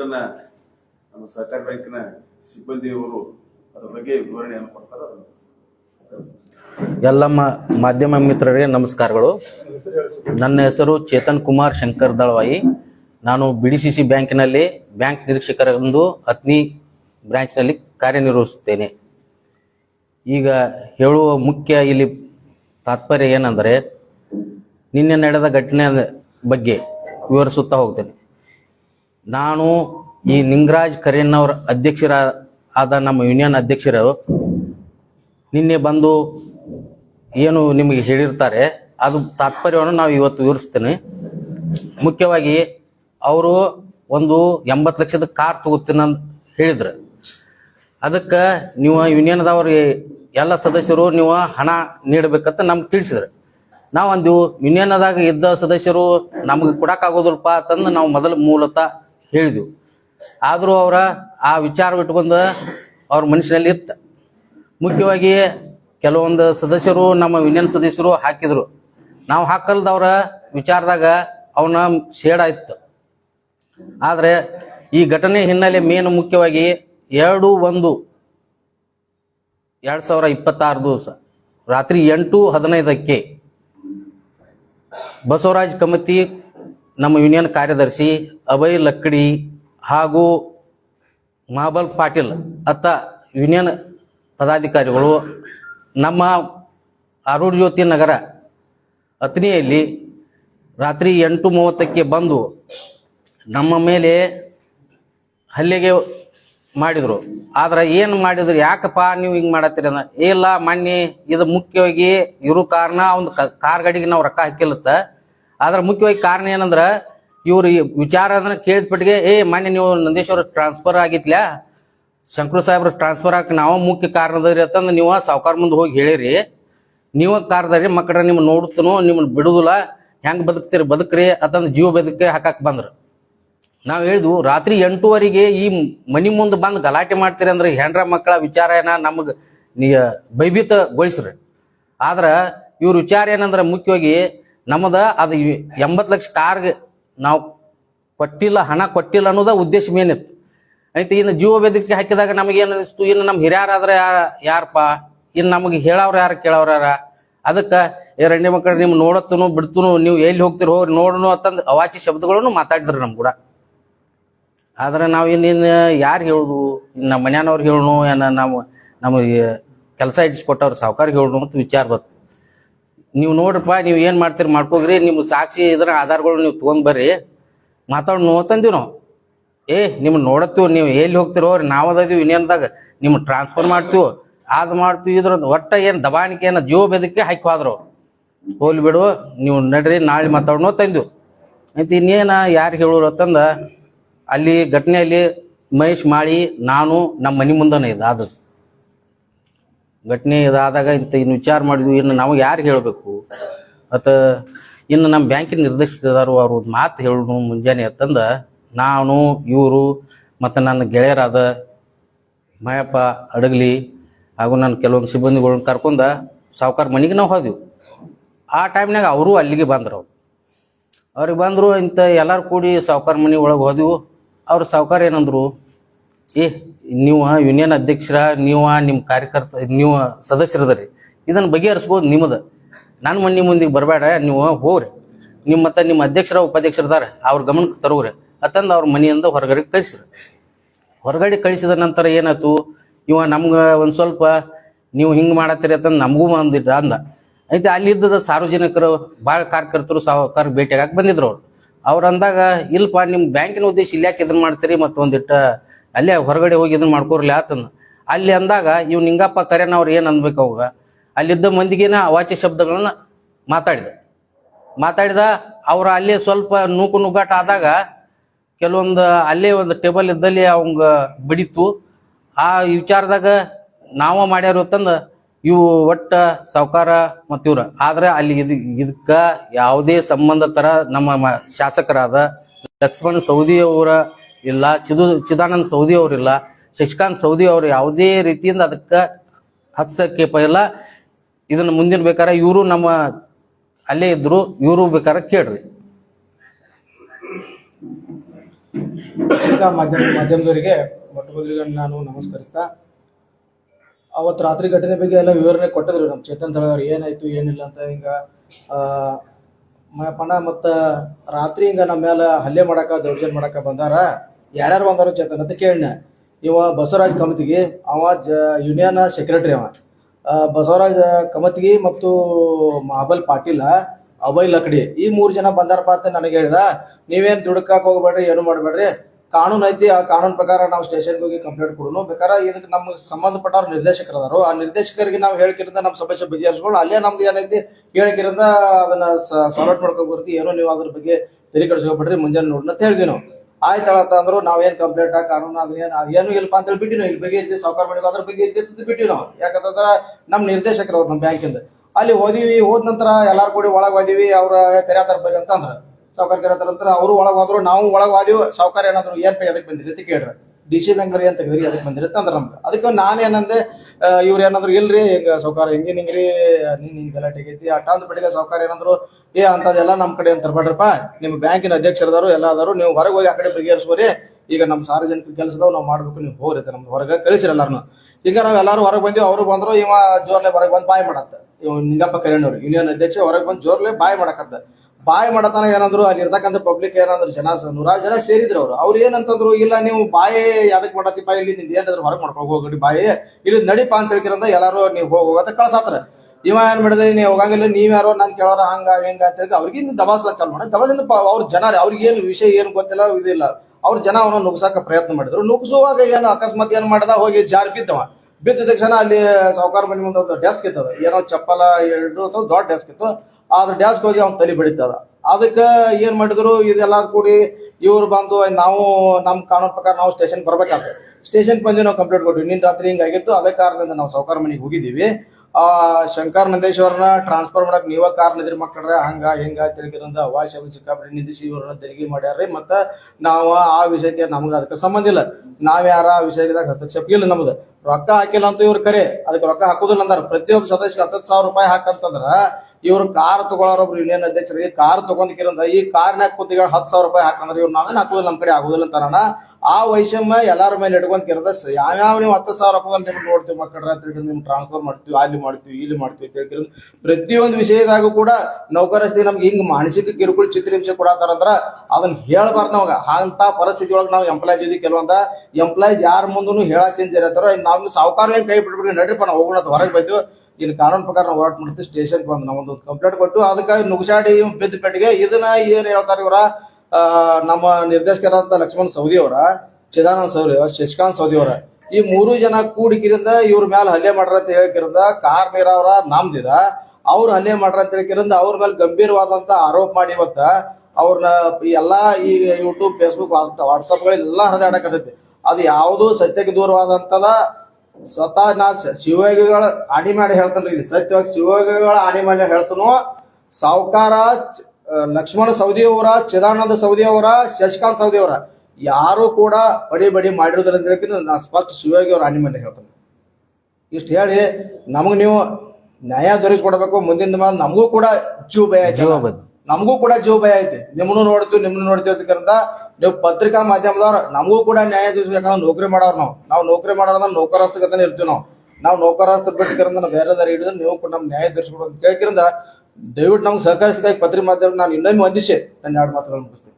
Project ಅನ್ನ ನಮ್ಮ ಸಹಕಾರ ಬ್ಯಾಂಕಿನ ಸಿಬ್ಬಂದಿಯವರು ಅದ್ರ ಬಗ್ಗೆ ವಿವರಣೆಯನ್ನು ಕೊಡ್ತಾರೆ. ಎಲ್ಲ ಮಾಧ್ಯಮ ಮಿತ್ರರಿಗೆ ನಮಸ್ಕಾರಗಳು. ನನ್ನ ಹೆಸರು ಚೇತನ್ ಕುಮಾರ್ ಶಂಕರ್ ದಳವಾಯಿ. ನಾನು ಬಿ ಡಿ ಸಿ ಸಿ ಬ್ಯಾಂಕಿನಲ್ಲಿ ಬ್ಯಾಂಕ್ ನಿರೀಕ್ಷಕರೆಂದು ಅತ್ನಿ ಬ್ರಾಂಚ್ನಲ್ಲಿ ಕಾರ್ಯನಿರ್ವಹಿಸುತ್ತೇನೆ. ಈಗ ಹೇಳುವ ಮುಖ್ಯ ಇಲ್ಲಿ ತಾತ್ಪರ್ಯ ಏನಂದರೆ, ನಿನ್ನೆ ನಡೆದ ಘಟನೆ ಬಗ್ಗೆ ವಿವರಿಸುತ್ತಾ ಹೋಗ್ತೇನೆ. ನಾನು ಈ ನಿಂಗರಾಜ್ ಕರೇನ್ನವರ ಅಧ್ಯಕ್ಷರ ಆದ ನಮ್ಮ ಯೂನಿಯನ್ ಅಧ್ಯಕ್ಷರು ನಿನ್ನೆ ಬಂದು ಏನು ನಿಮಗೆ ಹೇಳಿರ್ತಾರೆ, ಅದು ತಾತ್ಪರ್ಯವನ್ನು ನಾವು ಇವತ್ತು ವಿವರಿಸ್ತೇನೆ. ಮುಖ್ಯವಾಗಿ ಅವರು ಒಂದು ಎಂಬತ್ತು ಲಕ್ಷದ ಕಾರ್ ತಗೋತೀನಿ ಅಂತ ಹೇಳಿದ್ರು. ಅದಕ್ಕೆ ನೀವು ಯೂನಿಯನ್ದವ್ರ ಎಲ್ಲ ಸದಸ್ಯರು ನೀವು ಹಣ ನೀಡಬೇಕಂತ ನಮ್ಗೆ ತಿಳಿಸಿದ್ರು. ನಾವು ಒಂದು ಯೂನಿಯನ್ದಾಗ ಇದ್ದ ಸದಸ್ಯರು ನಮಗೆ ಕೊಡಕ್ಕಾಗೋದಿಲ್ಲಪ್ಪ ಅಂತಂದು ನಾವು ಮೊದಲು ಮೂಲತಃ ಹೇಳಿದ್ವಿ. ಆದರೂ ಅವರ ಆ ವಿಚಾರ ಬಿಟ್ಕೊಂಡು ಅವ್ರ ಮನಸ್ಸಿನಲ್ಲಿ ಇತ್ತು. ಮುಖ್ಯವಾಗಿ ಕೆಲವೊಂದು ಸದಸ್ಯರು ನಮ್ಮ ಯೂನಿಯನ್ ಸದಸ್ಯರು ಹಾಕಿದರು. ನಾವು ಹಾಕಲ್ದವ್ರ ವಿಚಾರದಾಗ ಅವನ ಶೇಡ್ ಆಯ್ತು ಆದರೆ ಈ ಘಟನೆ ಹಿನ್ನೆಲೆ ಮೇನ್ ಮುಖ್ಯವಾಗಿ ಎರಡು ಒಂದು ಎರಡು ಸಾವಿರ ಇಪ್ಪತ್ತಾರು ದಿವಸ, ರಾತ್ರಿ ಎಂಟು ಹದಿನೈದಕ್ಕೆ ಬಸವರಾಜ್ ಕಮತಿ ನಮ್ಮ ಯೂನಿಯನ್ ಕಾರ್ಯದರ್ಶಿ ಅಭಯ್ ಲಕ್ಕಡಿ ಹಾಗೂ ಮಹಾಬಲ್ ಪಾಟೀಲ್ ಅತ್ತ ಯೂನಿಯನ್ ಪದಾಧಿಕಾರಿಗಳು ನಮ್ಮ ಆರೂಢ ಜ್ಯೋತಿ ನಗರ ಅತ್ನಿಯಲ್ಲಿ ರಾತ್ರಿ ಎಂಟು ಮೂವತ್ತಕ್ಕೆ ಬಂದು ನಮ್ಮ ಮೇಲೆ ಹಲ್ಲೆಗೆ ಮಾಡಿದರು. ಆದ್ರೆ ಏನು ಮಾಡಿದ್ರು? ಯಾಕಪ್ಪ ನೀವು ಹಿಂಗೆ ಮಾಡತ್ತೀರಿ ಅಂದ ಇಲ್ಲ ಮಣ್ಣಿ, ಇದು ಮುಖ್ಯವಾಗಿ ಇರೋ ಕಾರಣ, ಒಂದು ಕಾರ್ ಗಾಡಿಗೆ ನಾವು ರೊಕ್ಕ ಹಾಕಿಲ್ಲತ್ತ. ಆದ್ರೆ ಮುಖ್ಯವಾಗಿ ಕಾರಣ ಏನಂದ್ರ ಇವ್ರು ವಿಚಾರ ಅದನ್ನ ಕೇಳಿದ ಪಟ್ಟಿಗೆ ಏ, ಮೊನ್ನೆ ನೀವು ನಂದೀಶ್ವರ ಟ್ರಾನ್ಸ್ಫರ್ ಆಗಿತ್ಲ್ಯಾ ಶಂಕರು ಸಾಹೇಬ್ರ ಟ್ರಾನ್ಸ್ಫರ್ ಹಾಕಿ ನಾವು ಮುಖ್ಯ ಕಾರಣದ್ರಿ ಅಂತಂದು ನೀವು ಸಾವುಕಾರ ಮುಂದೆ ಹೋಗಿ ಹೇಳಿರಿ. ನೀವು ಕಾರಣದರಿ ಮಕ್ಕಳ ನಿಮ್ಮ ನೋಡುತ್ತನೋ ನಿಮ್ಮನ್ನ ಬಿಡುದಿಲ್ಲ, ಹೆಂಗ್ ಬದುಕ್ತೀರಿ, ಬದುಕ್ರಿ ಅಂತಂದು ಜೀವ ಬದುಕೆ ಹಾಕಕ್ ಬಂದ್ರು. ನಾವು ಹೇಳಿದ್ವು, ರಾತ್ರಿ ಎಂಟೂವರೆಗೆ ಈ ಮನಿ ಮುಂದೆ ಬಂದು ಗಲಾಟೆ ಮಾಡ್ತೀರಿ ಅಂದ್ರೆ ಹೆಂಡ್ರ ಮಕ್ಕಳ ವಿಚಾರ ಏನ ನಮಗೆ ನೀ ಭಯಭೀತಗೊಳಿಸ್ರಿ. ಆದ್ರೆ ಇವ್ರ ವಿಚಾರ ಏನಂದ್ರೆ ಮುಖ್ಯವಾಗಿ ನಮ್ಮದ ಅದು ಎಂಬತ್ತು ಲಕ್ಷ ಕಾರ್ಗೆ ನಾವು ಕೊಟ್ಟಿಲ್ಲ, ಹಣ ಕೊಟ್ಟಿಲ್ಲ ಅನ್ನೋದ ಉದ್ದೇಶ ಮೇನಿತ್ತು ಆಯ್ತು, ಇನ್ನು ಜೀವ ಬೆದರಿಕೆ ಹಾಕಿದಾಗ ನಮಗೇನು ಅನಿಸ್ತು ಇನ್ನು ನಮ್ಮ ಹಿರಿಯರಾದ್ರೆ ಯಾರ, ಯಾರಪ್ಪ? ಇನ್ನು ನಮಗೆ ಹೇಳವ್ರು ಯಾರು ಕೇಳವ್ರು ಯಾರ? ಅದಕ್ಕೆ, ಏ ರಂಡಿ ಮಕ್ಕಳು, ನಿಮ್ ನೋಡತ್ತನು, ಬಿಡ್ತನು, ನೀವು ಎಲ್ಲಿ ಹೋಗ್ತಿರೋ ಹೋಗ್ರಿ ನೋಡನು ಅಂತಂದು ಅವಾಚಿ ಶಬ್ದಗಳನ್ನು ಮಾತಾಡಿದ್ರು ನಮ್ ಕೂಡ. ಆದ್ರೆ ನಾವು ಇನ್ನಿನ್ನು ಯಾರು ಹೇಳುದು? ನಮ್ಮ ಮನ್ಯಾನವ್ರಿಗೆ ಹೇಳೋಣ ಏನ ನಾವು ನಮಗೆ ಕೆಲಸ ಇಡಿಸ್ಕೊಟ್ಟವ್ರು ಸಾವುಕಾರಿಗೆ ಹೇಳೋಣ ಅಂತ ವಿಚಾರ ಬಂತು. ನೀವು ನೋಡ್ರಪ್ಪ, ನೀವು ಏನು ಮಾಡ್ತೀರಿ ಮಾಡ್ಕೋಗ್ರಿ, ನಿಮ್ಮ ಸಾಕ್ಷಿ ಇದ್ರ ಆಧಾರಗಳು ನೀವು ತೊಗೊಂಡ್ ಬರ್ರಿ. ಮಾತಾಡ್ ನೋತಂದೀವಿ ನಾವು. ಏ ನಿಮ್ಮ ನೋಡತ್ತೀವಿ, ನೀವು ಎಲ್ಲಿ ಹೋಗ್ತಿರೋ ನಾವು ಅದೀವಿ ಇನ್ನೇನ್ದಾಗ ನಿಮ್ಮ ಟ್ರಾನ್ಸ್ಫರ್ ಮಾಡ್ತೀವಿ ಅದು ಮಾಡ್ತೀವಿ ಇದ್ರ ಒಟ್ಟ ಏನು ದಬಾಣಿಕೆ, ಏನು ಜೀವ ಬೆದಕ್ಕೆ ಹಾಕಿ ಹೋದ್ರು. ಹೋಲ್ ಬಿಡು, ನೀವು ನಡ್ರಿ, ನಾಳೆ ಮಾತಾಡೋ ತಂದು ಅಂತ ಇನ್ನೇನ ಯಾರು ಹೇಳೋರು ಅಂತಂದ, ಅಲ್ಲಿ ಘಟನೆಯಲ್ಲಿ ಮಹೇಶ್ ಮಾಳಿ, ನಾನು ನಮ್ಮ ಮನೆ ಮುಂದನೇ ಇದೆ ಅದು ಘಟನೆ ಇದಾದಾಗ ಇಂಥ ಇನ್ನು ವಿಚಾರ ಮಾಡಿದ್ವಿ, ಇನ್ನು ನಾವು ಯಾರಿಗೆ ಹೇಳಬೇಕು? ಮತ್ತು ಇನ್ನು ನಮ್ಮ ಬ್ಯಾಂಕಿನ ನಿರ್ದೇಶಕರು ಅವರು ಒಂದು ಮಾತು ಹೇಳೋಣ ಮುಂಜಾನೆ ಅಂತಂದ ನಾನು, ಇವರು ಮತ್ತು ನನ್ನ ಗೆಳೆಯರಾದ ಮಾಯಪ್ಪ ಅಡಗಲಿ ಹಾಗೂ ನನ್ನ ಕೆಲವೊಂದು ಸಿಬ್ಬಂದಿಗಳನ್ನ ಕರ್ಕೊಂಡ ಸಾವುಕಾರ ಮನೆಗೆ ನಾವು ಹೋದ್ವಿ. ಆ ಟೈಮ್ನಾಗ ಅವರು ಅಲ್ಲಿಗೆ ಬಂದರು ಅವ್ರು. ಅವ್ರಿಗೆ ಬಂದರು ಇಂಥ ಎಲ್ಲರೂ ಕೂಡಿ ಸಾವುಕಾರ ಮನೆ ಒಳಗೆ ಹೋದೆವು. ಅವ್ರ ಸಾವುಕಾರ ಏನಂದರು, ಏ ನೀವು ಯೂನಿಯನ್ ಅಧ್ಯಕ್ಷರ, ನೀವು ನಿಮ್ಮ ಕಾರ್ಯಕರ್ತ, ನೀವು ಸದಸ್ಯರದರಿ. ಇದನ್ನು ಬಗೆಹರಿಸ್ಬೋದು ನಿಮ್ಮದು ನಾನು ಮನೆ ಮುಂದಿಗೆ ಬರಬೇಡ ನೀವು ಹೋಗ್ರಿ. ನಿಮ್ಮ ಮತ್ತು ನಿಮ್ಮ ಅಧ್ಯಕ್ಷರ, ಉಪಾಧ್ಯಕ್ಷರದಾರ, ಅವ್ರ ಗಮನಕ್ಕೆ ತರೋರಿ. ಅಂತಂದು ಅವ್ರ ಮನೆಯಿಂದ ಹೊರಗಡೆ ಕಳಿಸ್ರಿ. ಹೊರಗಡೆ ಕಳಿಸಿದ ನಂತರ ಏನಾಯ್ತು? ಇವ ನಮ್ಗೆ ಒಂದು ಸ್ವಲ್ಪ, ನೀವು ಹಿಂಗೆ ಮಾಡತ್ತೀರಿ ಅಂತಂದು ನಮಗೂ ಒಂದಿಟ್ಟ ಅಂದ. ಐತೆ, ಅಲ್ಲಿದ್ದದ ಸಾರ್ವಜನಿಕರು ಭಾಳ ಕಾರ್ಯಕರ್ತರು ಸಾಹುಕಾರ ಭೇಟಿಯಾಗಕ್ಕೆ ಬಂದಿದ್ರು ಅವ್ರು. ಅವ್ರು ಅಂದಾಗ ಇಲ್ಲಪ್ಪ ನಿಮ್ಮ ಬ್ಯಾಂಕಿನ ಉದ್ದೇಶ ಇಲ್ಲಿ ಯಾಕೆ ಇದನ್ನು ಮಾಡ್ತೀರಿ ಮತ್ತು ಒಂದಿಟ್ಟು ಅಲ್ಲೇ ಹೊರಗಡೆ ಹೋಗಿ ಇದನ್ನ ಮಾಡ್ಕೋರ್ಲಿ ಆತನ. ಅಲ್ಲಿ ಅಂದಾಗ ಇವ್ ನಿಂಗಪ್ಪ, ಕರೆನ ಅವ್ರು ಏನು ಅನ್ಬೇಕು ಅವಾಗ? ಅಲ್ಲಿದ್ದ ಮಂದಿಗೇನ ಅವಾಚ್ಯ ಶಬ್ದಗಳನ್ನ ಮಾತಾಡಿದ. ಮಾತಾಡಿದ, ಅವ್ರ ಅಲ್ಲೇ ಸ್ವಲ್ಪ ನೂಕು ನುಗ್ಗಾಟ ಆದಾಗ ಕೆಲವೊಂದು ಅಲ್ಲೇ ಒಂದು ಟೇಬಲ್ ಇದ್ದಲ್ಲಿ ಅವಂಗ ಬಿಡಿತು ಆ ವಿಚಾರದಾಗ ನಾವ ಮಾಡ್ಯಾರ ತಂದ ಇವು ಒಟ್ಟ ಸಾವುಕಾರ ಮತ್ತು ಇವ್ರ. ಆದ್ರೆ ಅಲ್ಲಿ ಇದು, ಇದಕ್ಕ ಯಾವುದೇ ಸಂಬಂಧ ತರ ನಮ್ಮ ಶಾಸಕರಾದ ಲಕ್ಷ್ಮಣ್ ಸೌದಿ ಅವರ ಇಲ್ಲ. ಚಿದು, ಚಿದಾನಂದ್ ಸೌದಿ ಅವರಿಲ್ಲ. ಶಶಿಕಾಂತ್ ಸೌದಿ ಅವರು ಯಾವುದೇ ರೀತಿಯಿಂದ ಅದಕ್ಕೆ ಹತ್ಸಕ್ಕೆ ಇಲ್ಲ. ಇದನ್ನ ಮುಂದಿನ ಬೇಕಾರೆ ಇವರು ನಮ್ಮ ಅಲ್ಲೇ ಇದ್ರು, ಇವರು ಬೇಕಾರೆ ಕೇಳ್ರಿ. ಮಾಧ್ಯಮ, ಮಾಧ್ಯಮದವರಿಗೆ ಮೊಟ್ಟ ನಾನು ನಮಸ್ಕರಿಸ್ತಾ, ಅವತ್ತು ರಾತ್ರಿ ಘಟನೆ ಬಗ್ಗೆ ಎಲ್ಲ ವಿವರಣೆ ಕೊಟ್ಟಿದ್ರು ನಮ್ಮ ಚೇತನ್ ತಳವ್ರು ಏನಾಯ್ತು, ಏನಿಲ್ಲ ಅಂತ ಹಿಂಗ ಪಣ ಮತ್ತ ರಾತ್ರಿ ಹಿಂಗ ನಮ್ಮ ಮೇಲೆ ಹಲ್ಲೆ ಮಾಡಾಕ ದೌರ್ಜನ್ ಮಾಡಾಕ ಬಂದಾರ. ಯಾರ್ಯಾರು ಬಂದಾರ ಚೇತನ್ ಅಂತ ಕೇಳಿನ ಇವ ಬಸವರಾಜ್ ಕಮತ್ಗಿ, ಅವ ಜ ಯೂನಿಯನ್ ಸೆಕ್ರೆಟರಿ ಅವ. ಬಸವರಾಜ್ ಕಮತ್ಗಿ ಮತ್ತು ಮಹಾಬಲ್ ಪಾಟೀಲ, ಅಭಯ್ ಲಕ್ಡಿ, ಈ ಮೂರು ಜನ ಬಂದಾರಪ್ಪ ಅಂತ ನನಗೆ ಹೇಳಿದ. ನೀವೇನ್ ದುಡ್ಕಾಕ್ ಹೋಗ್ಬೇಡ್ರಿ, ಏನು ಮಾಡ್ಬೇಡ್ರಿ. ಕಾನೂನು ಐತಿ, ಆ ಕಾನೂನು ಪ್ರಕಾರ ನಾವು ಸ್ಟೇಷನ್ಗೆ ಹೋಗಿ ಕಂಪ್ಲೇಂಟ್ ಕೊಡೋನು. ಬೇಕಾದ್ರೆ ಇದಕ್ಕೆ ನಮ್ಗೆ ಸಂಬಂಧಪಟ್ಟವ್ರು ನಿರ್ದೇಶಕರು ಅದಾರು ಆ ನಿರ್ದೇಶಕರಿಗೆ ನಾವು ಹೇಳಿಕಿರಿಂದ ನಮ್ಮ ಸಮಸ್ಯೆ ಬಗೆಹರಿಸ್ಕೊಂಡು ಅಲ್ಲೇ ನಮ್ದು ಏನೈತಿ ಹೇಳಿಕಿರಿಂದ ಅದನ್ನ ಸಾಲ್ವ್ ಮಾಡ್ಕೊಂಡ್ ಏನೋ ನೀವು ಅದ್ರ ಬಗ್ಗೆ ತೆರಿಗೆ ಕಡಿಸ್ಕೊಬೇಡ್ರಿ, ಮುಂಜಾನೆ ನೋಡ್ನ ಅಂತ ಹೇಳ್ತೀವಿ ನಾವು. ಆಯ್ತಳತ್ತ ಅಂದ್ರು, ನಾವೇನ್ ಕಂಪ್ಲೇಂಟ್ ಕಾನೂನು ಅದು ಏನು ಇಲ್ಲಪ್ಪ ಅಂತ ಹೇಳಿ ಬಿಟ್ಟಿನ ಇಲ್ಲಿ ಬಗ್ಗೆ ಇದ್ದೆ ಸಾವುಕಾರ ಮನೆಗೆ ಅದ್ರ ಬಗ್ಗೆ ಇದ್ದಿದ್ದು ಬಿಟ್ಟಿವಿ ನಾವು. ಯಾಕಂತಂದ್ರ ನಮ್ಮ ನಿರ್ದೇಶಕರು ಅವ್ರು ನಮ್ಮ ಬ್ಯಾಂಕಿಂದ. ಅಲ್ಲಿ ಹೋದಿವಿ, ಹೋದ ನಂತರ ಎಲ್ಲಾರು ಕೂಡಿ ಒಳಗ್ ಹೋದಿವಿ, ಅವ್ರ ಕರೆಯತಾರ ಬರ್ರಿ ಅಂತ ಅಂದ್ರ. ಸಾವುಕಾರ ಕರೆಯತಾರ ಅಂತ ಅವರು ಒಳಗ್ ಹೋದ್ರು, ನಾವು ಒಳಗ್ ಹೋದಿವಿ, ಸಾವುಕಾರ ಏನಾದ್ರು ಏನ್ ಪೇ ಅದಕ್ಕೆ ಬಂದಿರಿ ಅಂತ ಕೇಳ್ರಿ. ಡಿ ಸಿ ಬ್ಯಾಂಕ್ ಅಂತ ಕೇಳಿ ಅದಕ್ಕೆ ಬಂದಿರಿ ಅಂತ ನಮ್ಗೆ. ಅದಕ್ಕೆ ನಾನು ಏನಂದೆ ಇವ್ರು ಏನಾದ್ರು ಇಲ್ರಿ? ಹಿಂಗ ಸೌಕಾರ ಹಿಂಗೆ ನಿಂಗ್ರಿ ನೀನ್ ನಿನ್ ಗಲಾಟೆ ಆಗೈತಿ ಆ ಅಂದ್ ಬಿಟ್ಟಿಗೆ ಸಾವುಕಾರ ಏನಂದ್ರು, ಏ, ಅಂತದೆಲ್ಲ ನಮ್ ಕಡೆ ಅಂತ ಬಡ್ರಪ್ಪ ನಿಮ್ ಬ್ಯಾಂಕಿನ ಅಧ್ಯಕ್ಷರದಾರು, ಎಲ್ಲ ಅದಾರು ನೀವು ಹೊರಗೆ ಹೋಗಿ ಆ ಕಡೆ ಬಗೆಹರಿಸುವರಿ ಈಗ ನಮ್ ಸಾರ್ವಜನಿಕ ಕೆಲಸದವ್ ನಾವು ಮಾಡ್ಬೇಕು, ನೀವು ಹೋಗ್ರಿ ನಮ್ದು ಹೊರಗೆ ಕಳಿಸಿರಿ ಎಲ್ಲಾರನು. ಈಗ ನಾವ್ ಎಲ್ಲಾರು ಹೊರಗೆ ಬಂದಿವಿ, ಅವ್ರು ಬಂದ್ರು, ಇವ ಜೋರ್ಲೆ ಹೊರಗೆ ಬಂದ್ ಬಾಯ್ ಮಾಡತ್ತ. ಇವ್ ನಿಂಗಪ್ಪ ಕರೆಯೋರು ಯೂನಿಯನ್ ಅಧ್ಯಕ್ಷ, ಹೊರಗೆ ಬಂದ್ ಜೋರ್ಲೆ ಬಾಯ್ ಮಾಡಕತ್ತ. ಬಾಯ್ ಮಾಡತನ ಏನಂದ್ರು ಅಲ್ಲಿ ಇರ್ತಕ್ಕಂಥ ಪಬ್ಲಿಕ್ ಏನಂದ್ರು ಜನ ನೂರಾರು ಜನ ಸೇರಿದ್ರು ಅವ್ರು. ಅವ್ರು ಏನಂತಂದ್ರು, ಇಲ್ಲ ನೀವು ಬಾಯಿ ಯಾದಕ್ ಮಾಡತ್ತಿಪ್ಪ ಇಲ್ಲಿ ನಿಂದ ಏನಾದ್ರು ಹೊರಗೆ ಮಾಡ್ಕೊಂಡು ಹೋಗಿ ಬಾಯಿ ಇಲ್ಲಿ ನಡಿಪ ಅಂತ ಹೇಳ್ಕಿರಂದ ಎಲ್ಲಾರು ನೀವು ಹೋಗೋಗತ್ತ ಕಳ್ಸಾತ್ರ. ಇವ ಏನ್ ಮಾಡಿದೆ, ನೀವು ಹೋಗಂಗಿಲ್ಲ, ನೀವ್ ಯಾರೋ ನಾನ್ ಕೇಳೋರ ಹಂಗ, ಹೆಂಗ ಅಂತ ಹೇಳಿ ಅವ್ರಿಗೆ ದಬಾಸ್ಲಕ್ ಚಾಲು ಮಾಡಿ. ದಬಾಸಿಂದ ಅವ್ರ ಜನ ಅವ್ರಿಗೆ ಏನು ವಿಷಯ ಏನು ಗೊತ್ತಿಲ್ಲ, ಇದಿಲ್ಲ. ಅವ್ರ ಜನ ಅವನ ನುಗ್ಸಾಕ ಪ್ರಯತ್ನ ಮಾಡಿದ್ರು. ನುಗ್ಸುವಾಗ ಏನು ಅಕಸ್ಮಾತ್ ಏನ್ ಮಾಡದ ಹೋಗಿ ಜಾರಿ ಬಿದ್ದವ. ಬಿದ್ದ ತಕ್ಷಣ ಅಲ್ಲಿ ಸಾಹುಕಾರ ಮನೆ ಮುಂದೆ ಒಂದು ಡೆಸ್ಕ್ ಇತ್ತದ ಏನೋ ಚಪ್ಪಲ ಎರಡು ಅಥವಾ ದೊಡ್ಡ ಡೆಸ್ಕ್ ಇತ್ತು. ಅದ್ರ ಡ್ಯಾಸ್ಗೆ ಹೋಗಿ ಅವ್ನ ತಲೆ ಬಿಡಿತದ. ಅದಕ್ಕೆ ಏನ್ ಮಾಡಿದ್ರು ಇದೆಲ್ಲ ಕೂಡಿ ಇವ್ರು ಬಂದು ನಾವು ನಮ್ ಕಾನೂನು ಪ್ರಕಾರ ನಾವು ಸ್ಟೇಷನ್ ಬರ್ಬೇಕಾಗ್ತದೆ ಸ್ಟೇಷನ್ ಬಂದು ನಾವು ಕಂಪ್ಲೇಂಟ್ ಕೊಟ್ವಿ. ನಿನ್ನ ರಾತ್ರಿ ಹಿಂಗಾಗಿತ್ತು ಅದೇ ಕಾರಣದಿಂದ ನಾವು ಸಾವುಕಾರ ಮನೆಗೆ ಹೋಗಿದ್ದೀವಿ. ಆ, ಶಂಕರ್ ನಂದೇಶ್ವರನ ಟ್ರಾನ್ಸ್ಫರ್ ಮಾಡಕ್ ನೀವ ಕಾರಣ ಇದ್ರಿ ಮಕ್ಕಳ್ರೆ ಹಂಗ, ಹಿಂಗ ತಿರುಗಿರಂದ ವಾಶ್ ಸಿಕ್ಕಾಪಟ್ಟೆ ನಿಂದಿಸಿ ಇವ್ರನ್ನ ತೆರಿಗೆ ಮಾಡ್ಯಾರ್ರಿ. ಮತ್ತ ನಾವ ಆ ವಿಷಯಕ್ಕೆ ನಮ್ಗ ಅದಕ್ಕೆ ಸಂಬಂಧ ಇಲ್ಲ. ನಾವ್ಯಾರ ಆ ವಿಷಯದಾಗ ಹಸ್ತಕ್ಷೇಪ ಇಲ್ಲ ನಮ್ದು. ರೊಕ್ಕ ಹಾಕಿಲ್ಲ ಅಂತ ಇವ್ರು ಕರೆ. ಅದಕ್ಕೆ ರೊಕ್ಕ ಹಾಕುದಿಲ್ಲ ಅಂದಾರ. ಪ್ರತಿಯೊಬ್ಬ ಸದಸ್ಯ ಹತ್ತತ್ತು ಸಾವಿರ ರೂಪಾಯಿ ಹಾಕಂತಂದ್ರ ಇವ್ರು ಕಾರ್ ತಗೊಳ್ಳೋರೊಬ್ರು ಯೂನಿಯನ್ ಅಧ್ಯಕ್ಷರಿಗೆ ಕಾರ್ ತಗೊಂಡ್ಕಿರಂದ ಈ ಕಾರ್ನ್ಯಾಗ ಕೂತಿಗೆ ಹತ್ತು ಸಾವಿರ ರೂಪಾಯಿ ಹಾಕಂದ್ರೆ ಇವ್ರು ನಾವೇನು ಹಾಕುದಿಲ್ಲ, ನಮ್ ಕಡೆ ಆಗುದಿಲ್ಲ ಅಂತಾರಣ ಆ ವೈಷಮ್ಯ ಎಲ್ಲಾರ ಮೇಲೆ ಇಟ್ಕೊಂಡ್ಕಿರದ ಯಾವ್ಯಾವ ನೀವು ಹತ್ತು ಸಾವಿರ ರೂಪಾಯಿ ನಿಮ್ಗೆ ನೋಡ್ತೀವಿ ಮಕ್ಕಳ ಅಂತ ನಿಮ್ಗೆ ಟ್ರಾನ್ಸ್ಫರ್ ಮಾಡ್ತೀವಿ, ಅಲ್ಲಿ ಮಾಡ್ತೀವಿ, ಇಲ್ಲಿ ಮಾಡ್ತೀವಿ ಅಂತ ಪ್ರತಿಯೊಂದು ವಿಷಯದಾಗೂ ಕೂಡ ನೌಕರಸ್ತಿ ನಮ್ಗೆ ಹಿಂಗ್ ಮಾನಸಿಕ ಕಿರುಕುಳ, ಚಿತ್ರಹಿಂಸೆ ಕೊಡತ್ತಾರಂದ್ರ ಅದನ್ನ ಹೇಳ್ಬಾರ್ದು ನಾವಾಗ ಅಂತ ಪರಿಸ್ಥಿತಿ ಒಳಗೆ ನಾವು ಎಂಪ್ಲಾಯ್ ಇದೀವಿ ಕೆಲವೊಂದ ಎಂಪ್ಲಾಯ್ ಯಾರ ಮುಂದೂ ಹೇಳಕ್ ಇರತ್ತಾರ ನಾವು ಸಾವುಕಾರ ಕೈ ಬಿಟ್ಬಿಡ್ರಿ ನಡ್ರಿಪ್ಪ, ನಾವು ಹೋಗೋಣ ಹೊರಗೆ ಬಂದ್ವಿ. ಇನ್ನು ಕಾನೂನು ಪ್ರಕಾರ ನಾವು ಹೋರಾಟ ಮಾಡ್ತೀವಿ ಸ್ಟೇಷನ್ ಬಂದು ನಾವೊಂದು ಕಂಪ್ಲೇಂಟ್ ಕೊಟ್ಟು ಅದಕ್ಕಾಗಿ ನುಗ್ಸಾಡಿ ಬಿದ್ದ ಪೆಟ್ಟಿಗೆ ಇದನ್ನ ಏನ್ ಹೇಳ್ತಾರೆ ಇವರ? ನಮ್ಮ ನಿರ್ದೇಶಕರಾದಂತ ಲಕ್ಷ್ಮಣ್ ಸೌದಿ ಅವರ, ಚಿದಾನಂದ ಸೌದಿ ಅವರ, ಶಶಿಕಾಂತ್ ಸೌದಿ ಅವರ, ಈ ಮೂರು ಜನ ಕೂಡಿಕಿರಿಂದ ಇವ್ರ ಮೇಲೆ ಹಲ್ಲೆ ಮಾಡ್ರ ಅಂತ ಹೇಳಿಕಿರಿಂದ ಕಾರ್ ನೀರಾವರ ನಾಮ್ದಿದ. ಅವ್ರು ಹಲ್ಲೆ ಮಾಡ್ರ ಅಂತ ಹೇಳಿಕಿರಿಂದ ಅವ್ರ ಮೇಲೆ ಗಂಭೀರವಾದಂತ ಆರೋಪ ಮಾಡಿ ಇವತ್ತ ಅವ್ರನ್ನ ಎಲ್ಲಾ ಈ ಯೂಟ್ಯೂಬ್ ಫೇಸ್ಬುಕ್ ವಾಟ್ಸಪ್ ಗಳೆಲ್ಲ ಹರಿದಾಡಕತ್ತೈತಿ. ಅದು ಯಾವುದು ಸತ್ಯಕ್ಕೆ ದೂರವಾದಂತದ ಸ್ವತಃ ನಾ ಶಿವಯೋಗಿಗಳ ಆಣಿ ಮಾಡಿ ಹೇಳ್ತಾನ್ರಿ ಇಲ್ಲಿ. ಸತ್ಯವಾಗಿ ಶಿವಯೋಗಿಗಳ ಆಣಿ ಮಾಡಿ ಹೇಳ್ತಾನು ಸಾವುಕಾರ ಲಕ್ಷ್ಮಣ ಸೌದಿ ಅವರ ಚಿದಾನಂದ ಸೌದಿ ಅವರ ಶಶಿಕಾಂತ್ ಸೌದಿ ಅವರ ಯಾರು ಕೂಡ ಬಡಿ ಬಡಿ ಮಾಡಿರೋದ್ರಿಂದ ನಾ ಸ್ಪಷ್ಟ ಶಿವಯೋಗಿ ಅವ್ರ ಆಣಿ ಮಾಡಿ ಹೇಳ್ತಾನೆ. ಇಷ್ಟು ಹೇಳಿ ನಮಗೆ ನೀವು ನ್ಯಾಯ ದೊರಕಿಸ್ಕೊಡ್ಬೇಕು. ಮುಂದಿನ ಮಾತು ನಮಗೂ ಕೂಡ ಜೀವ ಭಯ ಐತೆ ನಮಗೂ ಕೂಡ ಜೀವ ಭಯ ಐತಿ. ನಿಮ್ಮನ್ನು ನೋಡ್ತೀವಿ ನಿಮ್ಮನ್ನು ನೋಡ್ತೀವಿ ಅದಕ್ಕಂತ ನೀವು ಪತ್ರಿಕಾ ಮಾಧ್ಯಮದವ್ರ ನಮಗೂ ಕೂಡ ನ್ಯಾಯ ತಿಳಿಸ್ಬೇಕಂದ್ರೆ ನೌಕರಿ ಮಾಡೋರು ನಾವು. ನಾವು ನೌಕರಿ ಮಾಡೋದ್ರ ನೌಕರಸ್ಥಗತನೇ ಇರ್ತೀವಿ ನಾವು. ನಾವು ನೌಕರಸ್ಥ ಬಿಟ್ಟಿಕರಿಂದ ನಾವು ಬೇರೆ ದಾರಿ ಹಿಡಿದ್ರೆ ನೀವು ಕೂಡ ನಮ್ಗೆ ನ್ಯಾಯ ದೊರಕಿಸ್ಕೊಡು ಅಂತ ಕೇಳ್ಕಿರಿಂದ ದಯವಿಟ್ಟು ನಮ್ಗೆ ಸಹಕರಿಸಿದಾಗ ಪತ್ರಿಕೆ ಮಾಧ್ಯಮ ನಾನು ಇನ್ನೊಮ್ಮೆ ವಂದಿಸಿ. ನನ್ನ ಎರಡು ಮಾತುಗಳನ್ನು ಮುಗಿಸ್ತೀನಿ.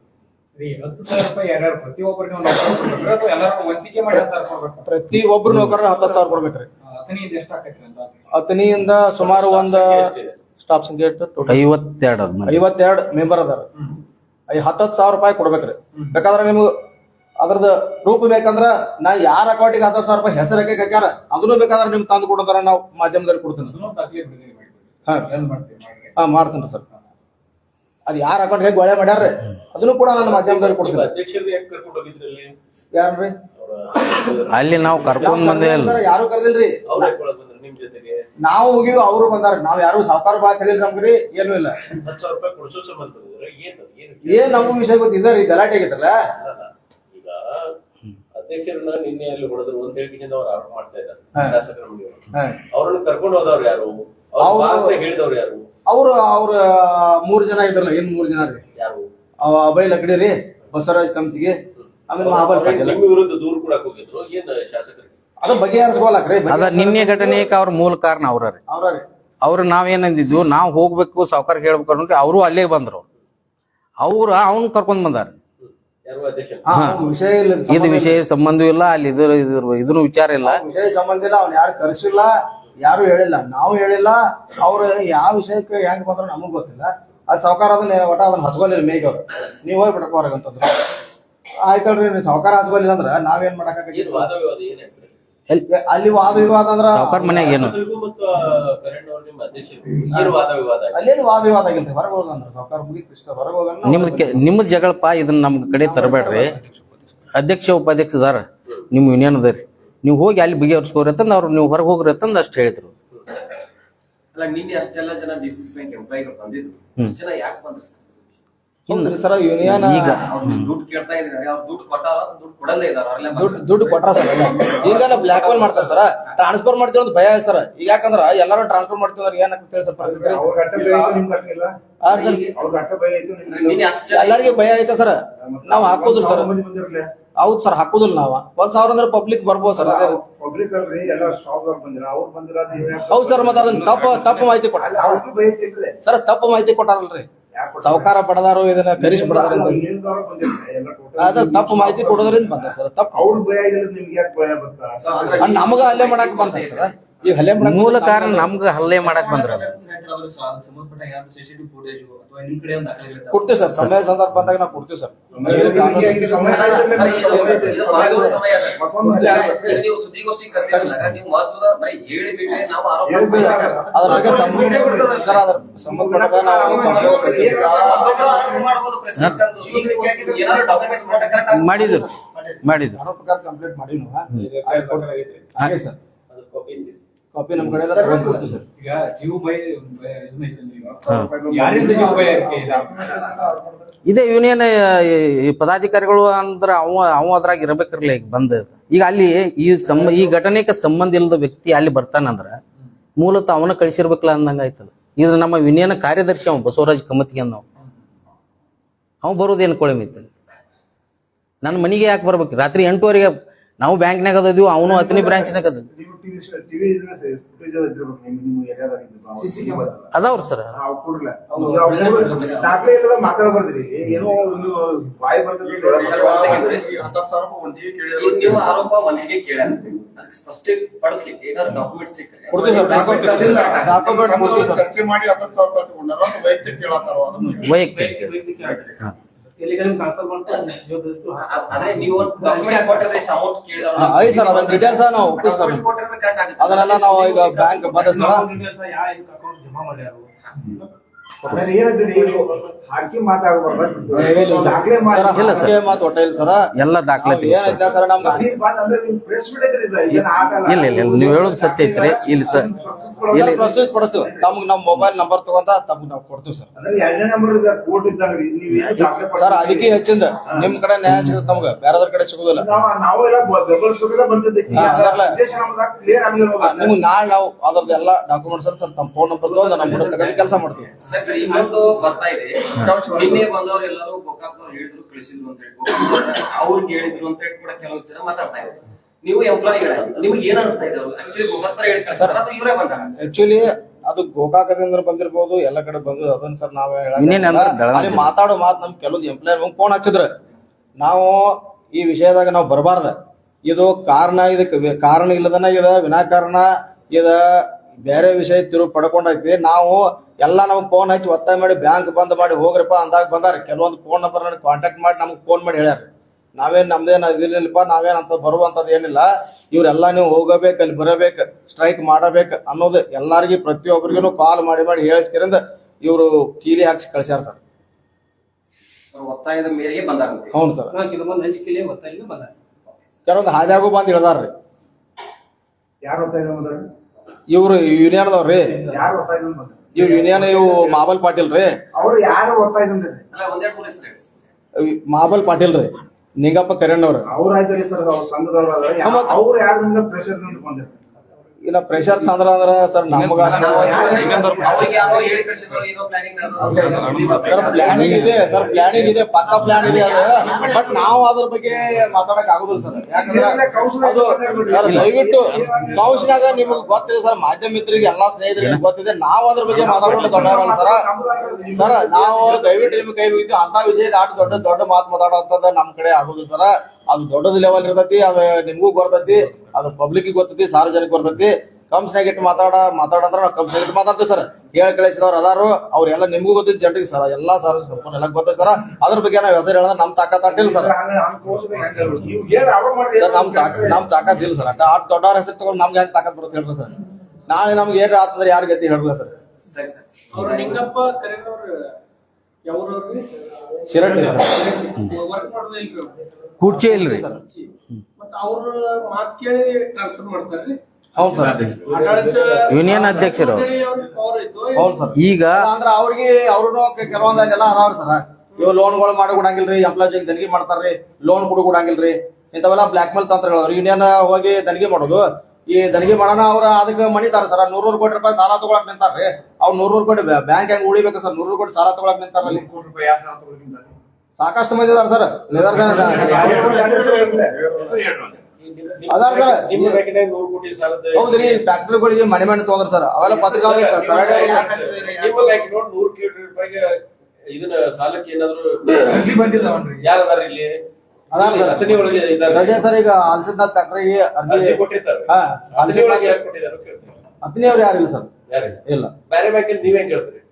ಪ್ರತಿ ಒಬ್ರು ನೌಕರ ಹತ್ತು ಸಾವಿರ ಕೊಡ್ಬೇಕ್ರಿ ಅತನಿಯಿಂದ ಸುಮಾರು ಒಂದು ಸ್ಟಾಫ್ ಸಂಖ್ಯೆ? ಐವತ್ತೆರಡು. ಐವತ್ತೆರಡು ಮೆಂಬರ್ ಅದಾರ. ಹತ್ತತ್ತು ಸಾವಿರ ರೂಪಾಯಿ ಕೊಡ್ಬೇಕ್ರಿ. ಬೇಕಾದ್ರೆ ನಿಮ್ಗೆ ಅದ್ರದ್ದು ಪ್ರೂಫ್ ಬೇಕಂದ್ರ ನಾ ಯಾರ ಅಕೌಂಟಿಗೆ ಹತ್ತತ್ತು ಸಾವಿರ ರೂಪಾಯಿ ಹೆಸರು ಹಾಕ್ಯಾರ ಅದನ್ನು ಬೇಕಾದ್ರೆ ನಿಮ್ಗೆ ತಂದು ಕೊಡೋದಾರ ನಾವು ಮಾಧ್ಯಮದಲ್ಲಿ ಕೊಡ್ತೀನಿ. ಹಾ. ಮಾಡ್ತೀನಿ ಸರ್. ಅದು ಯಾರ ಅಕೌಂಟ್ ಹೇಗೆ ಒಳ್ಳೆ ಮಾಡ್ಯಾರ್ರಿ ಅದನ್ನು ಕೂಡ ನಾನು ಮಾಧ್ಯಮದಲ್ಲಿ ಕೊಡ್ತೀನಿ. ಯಾರ್ರಿ? ಅಲ್ಲಿ ನಾವು ಕರ್ಕೊಂಡ್ ಬಂದಿಲ್ಲ ಯಾರು ಕರೆದಿಲ್ರಿ. ನಾವು ಹೋಗಿವಿ ಅವರು ಬಂದಾರ. ನಾವ್ ಯಾರು ಸಾವುಕಾರ ಬಾ ಹೇಳಿಲ್ಲ ನಮ್ಗ್ರಿ ಏನು ಇಲ್ಲ. ಹತ್ತು ಸಾವಿರ ರೂಪಾಯಿ ಕೊಡಿಸೋ ಸಂಬಂಧ ಬಂದಿದ್ರೆ ಏನು ಏನು ಏನ್ ನಮಗೂ ವಿಷಯ ಗೊತ್ತಿದೆ ರೀ ಗಲಾಟೆ ಆಗಿತ್ತಲ್ಲ? ಈಗ ಅಧ್ಯಕ್ಷರನ್ನ ನಿನ್ನೆ ಅಲ್ಲಿ ಹೊಡೆದ್ರು ಅಂತ ಹೇಳಿ ಅವ್ರು ಆರೋಪ ಮಾಡ್ತಾ ಇದ್ದಾರೆ. ಶಾಸಕರ ಮನೆಯವರು. ಅವ್ರನ್ನ ಕರ್ಕೊಂಡು ಹೋದವ್ರು ಯಾರು? ಅವ್ರು ಹೇಳಿದವ್ರು ಯಾರು? ಅವ್ರು ಅವ್ರ ಮೂರ್ ಜನ ಇದ್ರಲ್ಲ ಏನ್ ಮೂರ್ ಜನ ರೀ? ಯಾರು? ಅವ ಅಭಯ್ ಲಕಡಿ ರೀ ಬಸವರಾಜ್ ಕಂತಿಗೆ ಆಮೇಲೆ ಮಹಾಬಲ್ ಪಾಟೀಲ್. ನಿಮ್ಮ ವಿರುದ್ಧ ದೂರು ಕೂಡ ಹೋಗಿದ್ರು ಏನ್ ಶಾಸಕರಿಗೆ ಅದು ಬಗೆಹರಿಸ್ಕೊಳಕ್ರಿ ಅದ ನಿನ್ನೆ ಘಟನೆಗೆ ಅವ್ರ ಮೂಲ ಕಾರಣ ಅವ್ರ ರೀ ಅವ್ರ ಅವ್ರು ನಾವೇನಂದಿದ್ವು ನಾವು ಹೋಗ್ಬೇಕು ಸಾವುಕಾರ ಹೇಳ್ಬೇಕು ಅಂದ್ರೆ ಅವರು ಅಲ್ಲೇ ಬಂದ್ರು. ಅವ್ರ ಅವನ್ ಕರ್ಕೊಂಡ್ ಬಂದಾರ. ಹಾ, ವಿಷಯ ಇಲ್ಲ ಇದು ವಿಷಯ ಸಂಬಂಧ ಇಲ್ಲ. ಅಲ್ಲಿ ಇದ್ರ ಇದ್ರ ಇದನ್ನು ವಿಚಾರ ಇಲ್ಲ. ವಿಷಯ ಸಂಬಂಧ ಇಲ್ಲ ಅವ್ನ ಯಾರು ಕರೆಸಿಲ್ಲ ಯಾರು ಹೇಳಿಲ್ಲ. ನಾವು ಹೇಳಿಲ್ಲ ಅವ್ರು ಯಾವ ವಿಷಯಕ್ಕೆ ಹೆಂಗ್ ಬಂದ್ರು ನಮಗ್ ಗೊತ್ತಿಲ್ಲ. ಅದ್ ಸಾವುಕಾರ ಅದನ್ನ ಒಟ್ಟ ಅದನ್ನ ಹಚ್ಕೊಲಿಲ್ಲ ಮೇಗ್ ಅವ್ರು. ನೀವ್ ಹೋಗಿ ಬಿಡಕ್ ಹೊರಗಂತಂದ್ರು ಆಯ್ತಲ್ರಿ ನೀವು ಸಾವುಕಾರ ಹಚ್ಕೊಲಿಲ್ಲ ಅಂದ್ರ ನಾವೇನ್ ಏನ್ ಅಲ್ಲಿ ವಾದ ವಿವಾದ ಅಂದ್ರ ಸಾವುಕಾರ ಮನ್ಯಾಗ ಏನು? ಮತ್ತು ಕರೆಂಟ್ ಅವ್ರ ನಿಮ್ಮ ಅಧ್ಯಕ್ಷರು ಏನ್ ವಾದ ವಿವಾದ ಆಗಿದೆ? ಅಲ್ಲೇನು ವಾದ ವಿವಾದ ಆಗಿಲ್ರಿ? ಹೊರಗೆ ಹೋಗಂದ್ರ ಸಾವುಕಾರ ಮುಗಿ ಕೃಷ್ಣ ಹೊರಗೆ ಹೋಗಂದ್ರ ನಿಮ್ದು ಕೆ- ನಿಮ್ದು ಜಗಳಪ್ಪ ಇದನ್ನ ನಮ್ ಕಡೆ ತರಬೇಡ್ರಿ ಅಧ್ಯಕ್ಷ ಉಪಾಧ್ಯಕ್ಷ ಅದಾರ ನಿಮ್ ಯೂನಿಯನ್ ಅದಾರಿ ನೀವು ಹೋಗಿ ಅಲ್ಲಿ ಬಗೆಹರಿಸ್ಕೋರಿ ಅಂತಂದ್ ಅವ್ರು ನೀವು ಹೊರಗೆ ಹೋಗ್ರಿ ಅಂತಂದ್ ಅಷ್ಟು ಹೇಳಿದ್ರು. ಅಲ್ಲ ನಿನ್ನೆ ಅಷ್ಟೆಲ್ಲ ಜನ ಡಿ ಸಿ ಬ್ಯಾಂಕ್ ಎಂಪ್ಲಾಯಿಗಳು ಬಂದಿದ್ರು. ಹ್ಮ್. ಅಷ್ಟ್ ಜನ ಯಾಕೆ ಬಂದ್ರು ಸರ್? ಸರ್ ಯೂನಿಯನ್ ಈಗ ಅವ್ರು ದುಡ್ಡು ಕೇಳ್ತಾ ದುಡ್ಡು ಕೊಟ್ಟಾರ ದುಡ್ಡು ಕೊಡಲ್ಲೇ ಇದಾರೆ ಅವ್ರೆಲ್ಲ ದುಡ್ಡು ದುಡ್ಡು ಸರ್ ಈಗ ಬ್ಲಾಕ್ ಮೇಲ್ ಮಾಡ್ತಾರೆ ಸರ್ ಟ್ರಾನ್ಸ್ಫರ್ ಮಾಡ್ತೀವಿ ಅಂತ ಭಯ ಸರ್. ಈಗ ಯಾಕಂದ್ರ ಎಲ್ಲಾರು ಟ್ರಾನ್ಸ್ಫರ್ ಮಾಡ್ತೀವಿ ಅಂದ್ರೆ ಏನಾಗ್ತದೆ ಸರ್ ಪರಿಸ್ಥಿತಿ? ಭಯ ಐತೆ ಸರ್, ಎಲ್ಲರಿಗೂ ಭಯ ಐತೆ ನಾವ್ ಹಾಕೋದು ಸರ್. ಹೌದ್ ಸರ್ ಹಾಕೋದಿಲ್ಲ ನಾವ. ಒಂದ್ ಸಾವಿರ ಅಂದ್ರೆ ಪಬ್ಲಿಕ್ ಬರ್ಬೋದು ಸರ್ ಪಬ್ಲಿಕ್ ಅಲ್ರಿ ಎಲ್ಲ ಸ್ಟಾಪ್ ಬಂದಿರ ಅವ್ರು ಬಂದಿರ ಅದ್ ಹೌದ್ ಸರ್ ಮತ್ತೆ ಅದನ್ನ ತಪ್ಪು ತಪ್ಪು ಮಾಹಿತಿ ಕೊಟ್ಟಾರ ಸರ್ ತಪ್ಪು ಮಾಹಿತಿ ಕೊಟ್ಟಾರಲ್ರಿ? ಸಾವುಕಾರ ಪಡೆದಾರು ಇದನ್ನ ಕರಿಸಿ ಪಡೆದಾರ ಅದ ತಪ್ಪು ಮಾಹಿತಿ ಕೊಡೋದ್ರಿಂದ ಬಂದ ಸರ್ ತಪ್ಪು. ಅವ್ರ ಭಯ ಆಗಿಲ್ಲ ನಿಮ್ಗೆ ಯಾಕೆ ಭಯ ಬರ್ತಾ ಅಂದ್ರೆ ಅಣ್ಣ, ನಮಗ ಅಲ್ಲೇ ಮಾಡಕ್ ಬಂದ ಸರ್. ಈಗ ಹಲ್ಲೆ ಮಾಡಕ್ ಮೂಲ ಕಾರಣ ನಮ್ಗೆ ಹಲ್ಲೆ ಮಾಡಕ್ ಬಂದ್ರ ಕೊಡ್ತೀವಿ ಸರ್. ಸಮಯ ಸಂದರ್ಭ ಬಂದಾಗ ನಾವು ಕೊಡ್ತೀವಿ ಸರ್. ಅದ್ರ ಬಗ್ಗೆ ಸಂಬಂಧ ಅದ್ರ ಸಂಬಂಧಪಟ್ಟ ನಾವು ಮಾಡಿದ್ರು. ಮಾಡಿದ್ರು. ಕಂಪ್ಲೀಟ್ ಮಾಡಿ ಹಾಗೆ ಸರ್. ಅದು ಕಾಪಿ ನಮ್ ಕಡೆ ಎಲ್ಲ ತಗೊಂಡ್ ಕೊಡ್ತೀವಿ ಸರ್. ಈಗ ಜೀವ ಭಯ. ಯಾರಿಂದ ಜೀವ ಭಯ ಇದೆ? ಇದೇ ಯೂನಿಯನ್ ಈ ಪದಾಧಿಕಾರಿಗಳು ಅಂದ್ರ ಅವ ಅವ ಅದ್ರಾಗ ಇರ್ಬೇಕಿರ್ಲಿ ಈಗ ಬಂದ. ಈಗ ಅಲ್ಲಿ ಈ ಸಂ ಈ ಘಟನೆಗೆ ಸಂಬಂಧ ಇಲ್ಲದ ವ್ಯಕ್ತಿ ಅಲ್ಲಿ ಬರ್ತಾನಂದ್ರ ಮೂಲತಃ ಅವನ ಕಳಿಸಿರ್ಬೇಕಲ್ಲ ಅಂದಂಗ ಆಯ್ತದ. ಇದು ನಮ್ಮ ಯೂನಿಯನ್ ಕಾರ್ಯದರ್ಶಿ ಅವ ಬಸವರಾಜ್ ಕಮತಿಗೆ ಅನ್ನೋ. ಅವ ಬರೋದೇನು ಕೊಳಮಿತ್ತ ನನ್ನ ಮನೆಗೆ ಯಾಕೆ ಬರ್ಬೇಕು? ರಾತ್ರಿ ಎಂಟುವರೆಗೆ ನಾವು ಬ್ಯಾಂಕ್ನಾಗ ಅದೀವಿ ಅವನು ಹತ್ತನೇ ಬ್ರಾಂಚ್ನಾಗ ಅದ ಅದಾವ್ರಿ ಸರ್. ನಾವು ಆರೋಪ ಒಂದಿಗೆ ಕೇಳ್ಯಾರ ಸ್ಪಷ್ಟ ಪಡಿಸ್ಲಿಕ್ಕೆ ಏನಾದ್ರು ಡಾಕ್ಯುಮೆಂಟ್ ಸಿಕ್ಕರೆ. ಡಾಕ್ಯುಮೆಂಟ್ ಡಾಕ್ಯುಮೆಂಟ್ ಕೊಡ್ತೀವಿ ಸರ್. ಚರ್ಚೆ ಮಾಡಿ ಹತ್ತು ಸಾವಿರ ರೂಪಾಯಿ ತಗೊಂಡಾರ ಅದು ವೈಯಕ್ತಿಕ ಕೇಳತ್ತಾರ ನೀವು ಡಾಕ್ಯುಮೆಂಟ್ ಕೊಟ್ಟಿದ್ರೆ ಎಷ್ಟು ಅಮೌಂಟ್ ಕೇಳಿದಾರ ಹಾ, ಐತ್ ಸರ್ ಅದನ್ನ ಡೀಟೇಲ್ಸ್ ನಾವು ಒಪ್ಪಿಸ್ತಾರೆ ಕೊಟ್ಟಿದ್ರೆ ಕರೆಕ್ಟ್ ಆಗುತ್ತೆ. ಅದನ್ನೆಲ್ಲ ನಾವು ಈಗ ಬ್ಯಾಂಕ್ ಸರ್ ಮಾತಾಡ್ಬಾರ್ದು ಇಲ್ಲ ಇಲ್ಲ ಸರ್. ಎಲ್ಲ ದಾಖಲಾತಿ ನಾವು. ಇಲ್ಲ ಇಲ್ಲ ಹೇಳೋದು ಸತ್ಯ ಐತ್ರಿ. ಇಲ್ಲಿ ಸರ್. ಇಲ್ಲ ಪ್ರಸ್ತುತ ಕೊಡ್ತೀವಿ ತಮ್ಗೆ ನಮ್ಮ ಮೊಬೈಲ್ ನಂಬರ್ ತಗೊಂತ ತಮ್ಗೆ ನಾವು ಕೊಡ್ತೀವಿ ಸರ್. ಅಂದ್ರೆ ಎರಡನೇ ನಂಬರ್ ಇದೆ ಕೋರ್ಟ್ ನೀವು ಏನು ಸರ್ ಅದಕ್ಕೆ ಹೆಚ್ಚಿಂದ. ನಿಮ್ ಕಡೆ ನ್ಯಾಯ ಸಿಗುತ್ತೆ ಬೇರೆದ್ರ ಕಡೆ ಸಿಗುದಿಲ್ಲ. ನಮ್ಗೆ ನಾಳೆ ನಾವು ಅದ್ರದ್ದು ಎಲ್ಲ ಡಾಕ್ಯುಮೆಂಟ್ ಸರ್ ತಮ್ಮ ಫೋನ್ ನಂಬರ್ ತಗೊಂಡು ನಮ್ಮ ಕೆಲಸ ಮಾಡ್ತೀವಿ. ಸರ್ ಇನ್ನೊಂದು ಬರ್ತಾ ಇದೆ. ನಿನ್ನೆ ಬಂದವರು ಎಲ್ಲರೂ ಗೋಕಾಕ್ನವ್ರು ಹೇಳಿದ್ರು ಕಳಿಸಿದ್ರು ಅಂತ ಹೇಳಿ. ಅವ್ರಿಗೆ ಅವ್ರು ಹೇಳಿದ್ರು ಅಂತ ಹೇಳಿ ಕೂಡ ಕೆಲವು ಜನ ಮಾತಾಡ್ತಾ ಇದ್ದಾರೆ. ನೀವು ಎಂಪ್ಲಾಯಿಗಳ ನಿಮ್ಗೆ ಏನ್ ಅನಿಸ್ತಾ ಇದೆ ಆಕ್ಚುಲಿ ಗೋಕಾಕ್ದವ್ರು ಹೇಳಿ ಕಳಿಸ್ತಾರ ಅಥವಾ ಇವರೇ ಬಂದಾರ. ಆಕ್ಚುಲಿ ಅದು ಗೋಕಾಕದಿಂದ ಬಂದಿರ್ಬೋದು ಎಲ್ಲ ಕಡೆ ಬಂದು ಅದನ್ನ ಸರ್ ನಾವ್ ಮಾತಾಡೋ ಮಾತು ನಮ್ ಕೆಲವೊಂದು ಎಂಪ್ಲಾಯರ್ ಫೋನ್ ಹಚ್ಚಿದ್ರ. ನಾವು ಈ ವಿಷಯದಾಗ ನಾವು ಬರಬಾರ್ದ. ಇದು ಕಾರಣ ಇದಕ್ಕೆ ಕಾರಣ ಇಲ್ಲದನ ಇದ ವಿನಾಕಾರಣ ಇದ. ಬೇರೆ ವಿಷಯ ತಿರು ಪಡ್ಕೊಂಡೈತಿ ನಾವು ಎಲ್ಲ ನಮ್ಗೆ ಫೋನ್ ಹಚ್ಚಿ ಒತ್ತಾಯ ಮಾಡಿ ಬ್ಯಾಂಕ್ ಬಂದ್ ಮಾಡಿ ಹೋಗ್ರಪ್ಪ ಅಂದಾಗ ಬಂದಾರ. ಕೆಲವೊಂದು ಫೋನ್ ನಂಬರ್ ನನಗೆ ಕಾಂಟ್ಯಾಕ್ಟ್ ಮಾಡಿ ನಮ್ಗೆ ಫೋನ್ ಮಾಡಿ ಹೇಳ್ಯಾರ. ನಾವೇನ್ ನಮ್ದೇನ ಇದಿರ್ಲಿಲ್ಲಪ್ಪ ನಾವೇನ್ ಅಂತ ಬರುವಂತದ್ ಏನಿಲ್ಲ. ಇವ್ರೆಲ್ಲ ನೀವು ಹೋಗಬೇಕು ಅಲ್ಲಿ ಬರಬೇಕು ಸ್ಟ್ರೈಕ್ ಮಾಡಬೇಕು ಅನ್ನೋದು ಎಲ್ಲಾರ್ಗಿ ಪ್ರತಿಯೊಬ್ಬರಿಗೂ ಕಾಲ್ ಮಾಡಿ ಮಾಡಿ ಹೇಳಿಸ್ಕಿರಿಂದ ಇವರು ಕೀಲಿ ಹಾಕ್ಸಿ ಕಳ್ಸ್ಯಾರ ಸರ್. ಒತ್ತಾಯದ ಮೇರೆಗೆ ಬಂದಾರ ಹೌದು ಸರ್. ಕೆಲವೊಂದು ಹಾದ್ಯಾಗೂ ಬಂದ್ ಹೇಳ್ದಾರ್ರಿ ಯಾರು ಒತ್ತಾಯ? ಇವ್ರು ಯೂನಿಯನ್ದವ್ರಿ ಯಾರು ಇವ್ರು ಯೂನಿಯನ್ ಇವು ಮಾಬಲ್ ಪಾಟೀಲ್ ರೀ? ಅವರು ಯಾರು ಓದ್ತಾ ಇದ್ರು. ಮಾಬಲ್ ಪಾಟೀಲ್ ರೀ ನಿಂಗಪ್ಪ ಕರೆಣ್ಣವ್ರ. ಅವ್ರ ಆಯ್ತಾರೆ ಸರ್ ಅವ್ರ ಸಂಘದವ್ರ ಅವ್ರು ಯಾರು ಪ್ರೆಷರ್ ಬಂದಿರ್ತಾರೆ ಇಲ್ಲ ಪ್ರೆಷರ್ ತಂದ್ರ ಅಂದ್ರ ಸರ್ ನಮಗ ಪ್ಲಾನಿಂಗ್ ಸರ್ ಪ್ಲಾನಿಂಗ್ ಇದೆ ಸರ್ ಪ್ಲಾನಿಂಗ್ ಇದೆ ಪಕ್ಕ ಪ್ಲಾನ್ ಇದೆ ಅದು. ಬಟ್ ನಾವು ಅದ್ರ ಬಗ್ಗೆ ಮಾತಾಡಕ್ ಆಗುದಿಲ್ಲ ಸರ್ ಯಾಕಂದ್ರೆ ಅದು ಸರ್ ದಯವಿಟ್ಟು ಕೌಶಿನಾಗ ನಿಮಗೆ ಗೊತ್ತಿದೆ ಸರ್ ಮಾಧ್ಯಮ ಮಿತ್ರರಿಗೆ ಎಲ್ಲಾ ಸ್ನೇಹಿತರಿಗೆ ಗೊತ್ತಿದೆ. ನಾವು ಅದ್ರ ಬಗ್ಗೆ ಮಾತಾಡ್ಕೊಂಡು ದೊಡ್ಡವರಲ್ಲ ಸರ್ ಸರ್ ನಾವು ದಯವಿಟ್ಟು ನಿಮ್ಗೆ ಕೈ ಹೋಗಿದ್ದು ಅಂತ ವಿಜಯ ದಾಟ್ ದೊಡ್ಡ ದೊಡ್ಡ ಮಾತು ಮಾತಾಡೋಂಥದ್ದು ನಮ್ ಕಡೆ ಆಗುದಿಲ್ಲ ಸರ್ ಅದು ದೊಡ್ಡದ ಲೆವೆಲ್ ಇರ್ತೈತಿ ಅದು ನಿಮ್ಗೂ ಗೊತ್ತೈತಿ ಅದು ಪಬ್ಲಿಕ್ ಗೊತ್ತೈತಿ ಸಾರ್ವಜನಿಕ ಗೊತ್ತೈತಿ ಕಂಪ್ಸ್ನಾಗ ಇಟ್ಟು ಮಾತಾಡ ಮಾತಾಡಂದ್ರ ನಾವು ಕಮ್ಸ್ ಇಟ್ಟು ಮಾತಾಡ್ತೀವಿ ಸರ್ ಹೇಳಿ ಕಳಿಸಿದವ್ರು ಅದಾರು ಅವ್ರೆಲ್ಲ ನಿಮ್ಗೂ ಗೊತ್ತಿದ್ ಜನರಿಗೆ ಸರ್ ಎಲ್ಲಾ ಸರ್ ಸಂಪೂರ್ಣ ಎಲ್ಲ ಗೊತ್ತೈತೆ ಸರ್ ಅದ್ರ ಬಗ್ಗೆ ನಾವು ಹೆಸರು ಹೇಳೋದ್ರೆ ನಮ್ ತಾಕತ್ ಅಟ್ಟಿಲ್ಲ ಸರ್ ಸರ್ ನಮ್ ತಾಕ ನಮ್ ತಾಕತ್ ಇಲ್ಲ ಸರ್ ಅಟ್ಟ ಅಟ್ ದೊಡ್ಡವ್ರ ಹೆಸರು ತಗೊಂಡು ನಮ್ಗೆ ಹೆಂಗ್ ತಾಕತ್ ಬರುತ್ತೆ ಹೇಳ್ರಿ ಸರ್ ನಾಳೆ ನಮ್ಗೆ ಏನ್ ಆತಂದ್ರೆ ಯಾರ ಗತಿ ಹೇಳಿಲ್ಲ ಸರ್ ಶಿರಟ್ಟಿ ಸರ್ ಕುರ್ಚಿ ಇಲ್ರಿ. ಮತ್ತ ಅವ್ರ ಮಾತ್ ಕೇಳಿ ಟ್ರಾನ್ಸ್ಫರ್ ಮಾಡ್ತಾರ್ರಿ ಹೌದು ಸರ್. ಯೂನಿಯನ್ ಅಧ್ಯಕ್ಷರು. ಹೌದು ಸರ್. ಈಗ ಅಂದ್ರ ಅವ್ರಿಗೆ ಅವ್ರು ಕೆಲವೊಂದೆಲ್ಲ ಅದಾವ್ರಿ ಸರ್. ಇವ್ ಲೋನ್ಗಳು ಮಾಡಿ ಕೊಡಂಗಿಲ್ರಿ ಎಂಪ್ಲಾಯ್ಸ್ ದನಿಗೆ ಮಾಡ್ತಾರ್ರಿ ಲೋನ್ ಕೊಡು ಕೊಡಂಗಿಲ್ರಿ ಇಂಥವೆಲ್ಲ ಬ್ಲಾಕ್ ಮೇಲ್ ತಂತ್ರಗಳು ಯೂನಿಯನ್ ಹೋಗಿ ದನಿಗೆ ಮಾಡೋದು. ಈ ದನಿಗೆ ಮಾಡೋಣ ಅವ್ರ ಅದಕ್ಕೆ ಮಣಿತಾರ ಸರ್. ನೂರೂರು ಕೋಟಿ ರೂಪಾಯಿ ಸಾಲ ತಗೊಳಕ್ ನಿಂತಾರ್ರಿ. ಅವ್ರು ನೂರು ಕೋಟಿ ಬ್ಯಾಂಕ್ ಹೆಂಗ್ ಉಳಿಬೇಕು ಸರ್? ನೂರು ಕೋಟಿ ಸಾಲ ತಗೊಳಕ್ ನಿಂತಾರಲ್ಲಿ ಸಾಕಷ್ಟು ಮಂದಿ ಅದಾರ ಸರ್ ಅದಾರ ಸರ್ ಹೌದ್ರಿ ಫ್ಯಾಕ್ಟ್ರಿಗಳಿಗೆ ಮನೆ ಮನೆ ತಗೊಂಡ್ರ ಸರ್ ಅವೆಲ್ಲ ಪತ್ರಿಕಾ ಇದನ್ನ ಸಾಲಕ್ಕೆ ಏನಾದ್ರು ಅದಾರ ಸರ್ ಈಗ ಅಲ್ಸದ ಫ್ಯಾಕ್ಟ್ರಿ ಅರ್ಜಿ ಕೊಟ್ಟಿರ್ತಾರೆ ಹತ್ತನೇ ಅವ್ರು ಯಾರಿಲ್ಲ ಸರ್ ಇಲ್ಲ ಬೇರೆ ಬ್ಯಾಂಕಿಂದ ನೀವೇ ಕೇಳ್ತೀರಿ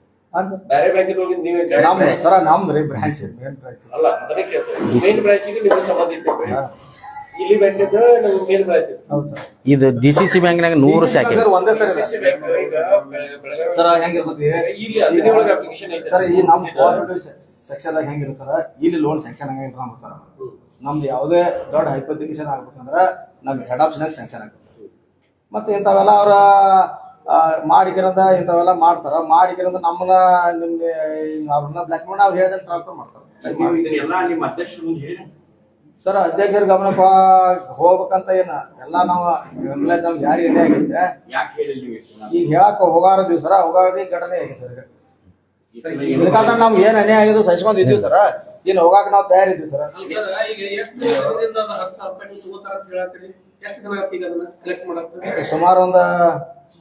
ಬೇರೆ ಬ್ಯಾಂಕಿನ ಒಳಗೆ ನೀವೇ ನಮ್ ಸರ ನಮ್ದು ಬ್ರಾಂಚ್ ಮೇನ್ ಬ್ರಾಂಚ್ ಅಲ್ಲ ಅದನ್ನೇ ಕೇಳ್ತೀರಿ ಮೇನ್ ಬ್ರಾಂಚಿಗೆ ನಿಮ್ಗೆ ಸಂಬಂಧ ಇರ್ತೇವೆ ಇಲ್ಲಿ ಬ್ಯಾಂಕಿಂದ ನಮ್ಮ ಮೇನ್ ಬ್ರಾಂಚ್ ಹೌದು ಸರ್. ಇದು ಡಿ ಸಿ ಸಿ ಬ್ಯಾಂಕ್ನಾಗ ನೂರು ಶಾಖೆ. ಸರ್ ಒಂದೇ ಸರ್ ಇದೆ. ಬ್ಯಾಂಕ್ ಈಗ ಬೆಳಗಾವಿ ಸರ್ ಹೆಂಗಿರ್ತೈತಿ? ಇಲ್ಲಿ ಅಪ್ಲಿಕೇಶನ್ ಐತೆ. ಸರ್ ಈ ನಮ್ಮ ಕೋಆಪರೇಟಿವ್ ಸೆಕ್ಷನ್ ದಾಗ ಹೆಂಗಿರುತ್ತೆ ಸರ್? ಇಲ್ಲಿ ಲೋನ್ ಸ್ಯಾಂಕ್ಷನ್ ಆಗಂಗಿಲ್ಲ ನಮ್ಗೆ ಸರ್ ನಮ್ದು ಯಾವುದೇ ದೊಡ್ಡ ಹೈಪೋಥಿಕೇಶನ್ ಆಗ್ಬೇಕಂದ್ರ ನಮ್ ಹೆಡ್ ಆಫೀಸ್ನಾಗ ಸ್ಯಾಂಕ್ಷನ್ ಆಗ್ತದೆ. ಮತ್ತೆ ಇಂಥವೆಲ್ಲ ಅವ್ರ ಮಾಡಿಕಿರಂದ ಇಂಥವೆಲ್ಲ ಮಾಡ್ತಾರ. ಮಾಡಿಕಿರಂದ ನಮ್ಮನ್ನ ನಿಮ್ಗೆ ಅವ್ರನ್ನ ಬ್ಲಾಕ್ ಮಾಡಿ ಅವ್ರು ಹೇಳಿದ್ರೆ ಟ್ರಾನ್ಸ್ಫರ್ ಮಾಡ್ತಾರೆ. ನೀವು ಇದನ್ನೆಲ್ಲ ನಿಮ್ಮ ಅಧ್ಯಕ್ಷರ ಮುಂದೆ ಹೇಳಿ. ಸರ್ ಅಧ್ಯಕ್ಷರ ಗಮನಕ್ಕೆ ಹೋಗ್ಬೇಕಂತ ಏನ? ಎಲ್ಲ ನಾವು ಎಂಪ್ಲಾಯ್ ನಮ್ಗೆ ಯಾರು ಏನೇ ಆಗೈತೆ? ಯಾಕೆ ಹೇಳಿಲ್ಲ ನೀವು? ಈಗ ಹೇಳಕ್ ಹೋಗಾರದಿವ್ ಸರ. ಹೋಗಿ ಘಟನೆ ಆಗಿದೆ ಸರ್ ಇದಕ್ಕಂದ್ರೆ ನಮ್ಗೆ ಏನ್ ಅನ್ಯಾಯ ಆಗಿದ್ದು ಸಹಿಸ್ಕೊಂಡ್ ಇದೀವಿ ಸರ್. ಇನ್ ಹೋಗಾಕ ನಾವು ತಯಾರಿದ್ದೀವಿ ಸರ್. ಸರ್ ಈಗ ಎಷ್ಟು ಹತ್ತು ಸಾವಿರ ರೂಪಾಯಿ ತಗೋತಾರ ಅಂತ ಹೇಳತ್ತೀರಿ ಎಷ್ಟು ದಿನ ಆಯ್ತು ಈಗ ಅದನ್ನ ಕಲೆಕ್ಟ್ ಮಾಡಕ್ಕೆ ಸುಮಾರು ಒಂದ